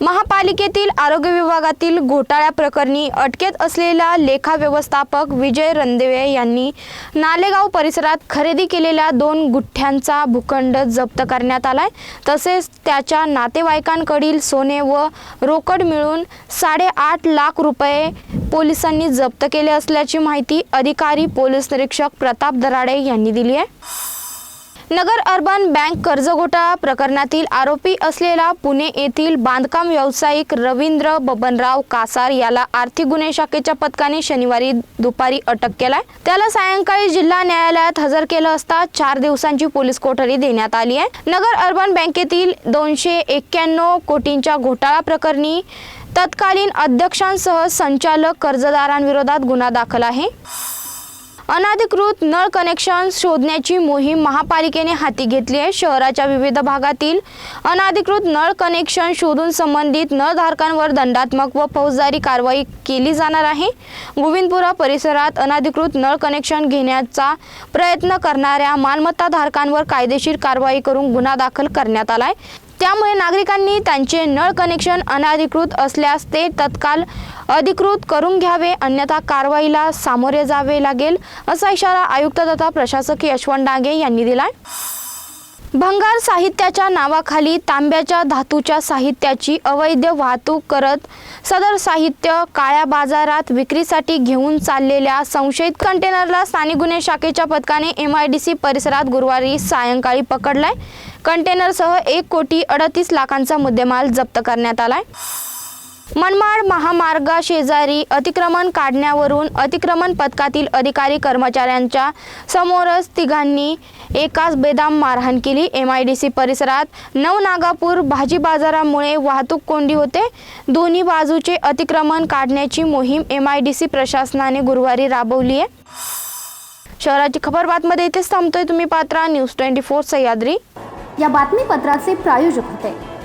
महापालिकेतील आरोग्य विभागातील घोटाळ्या प्रकरणी अटकेत असलेला लेखा व्यवस्थापक विजय रणदेवे यांनी नालेगाव परिसरात खरेदी केलेल्या दोन गुठ्ठ्यांचा भूखंड जप्त करण्यात आलाय. तसेच त्याच्या नातेवाईकांकडील सोने व रोकड मिळून साडेआठ लाख रुपये पोलिसांनी जप्त केले असल्याची माहिती अधिकारी पोलीस निरीक्षक प्रताप दराडे यांनी दिली आहे. नगर अर्बन बँक कर्ज घोटाळा प्रकरणातील आरोपी असलेला पुणे येथील बांधकाम व्यावसायिक रवींद्र बबनराव कासार याला आर्थिक गुन्हे शाखेच्या पथकाने शनिवारी दुपारी अटक केलाय. त्याला सायंकाळी जिल्हा न्यायालयात हजर केलं असता चार दिवसांची पोलीस कोठडी देण्यात आली आहे. नगर अर्बन बँकेतील दोनशे एक्क्याण्णव कोटींच्या घोटाळा प्रकरणी तत्कालीन अध्यक्षांसह संचालक कर्जदारांविरोधात गुन्हा दाखल आहे. अनधिकृत नळ कनेक्शन शोधण्याची मोहीम महापालिकेने हाती घेतली आहे. शहराच्या विविध भागातील अनधिकृत नळ कनेक्शन शोधून संबंधित नळधारकांवर दंडात्मक व फौजदारी कारवाई केली जाणार आहे. गोविंदपुरा परिसरात अनधिकृत नळ कनेक्शन घेण्याचा प्रयत्न करणाऱ्या मालमत्ताधारकांवर कायदेशीर कारवाई करून गुन्हा दाखल करण्यात आलाय. त्यामुळे नागरिकांनी त्यांचे नळ कनेक्शन अनधिकृत असल्यास ते तत्काल अधिकृत करून घ्यावे अन्यथा कारवाईला सामोरे जावे लागेल असा इशारा आयुक्त तथा प्रशासक यशवंत डांगे यांनी दिला भंगार साहित्याच्या नावाखाली तांब्याच्या धातूच्या साहित्याची अवैध वाहतूक करत सदर साहित्य काळ्या बाजारात विक्रीसाठी घेऊन चाललेल्या संशयित कंटेनरला स्थानिक गुन्हे शाखेच्या पथकाने एम आय डी सी परिसरात गुरुवारी सायंकाळी पकडलाय. कंटेनरसह एक कोटी अडतीस लाखांचा मुद्देमाल जप्त करण्यात आलाय. मनमाड महामार्गा शेजारी अतिक्रमण काढण्यावरून अतिक्रमण पथकातील अधिकारी कर्मचाऱ्यांच्या समोरच तिघांनी एकाच बेदाम मारहाण केली. एम आय डी सी परिसरात नवनागापूर भाजी बाजारामुळे वाहतूक कोंडी होते. दोन्ही बाजूचे अतिक्रमण काढण्याची मोहीम एम आय डी सी प्रशासनाने गुरुवारी राबवली आहे. शहराची खबर बातमध्ये इथेच थांबतोय तुम्ही Patra. News twenty four Sahyadri. या बातमीपत्राचे प्रायोजक होते.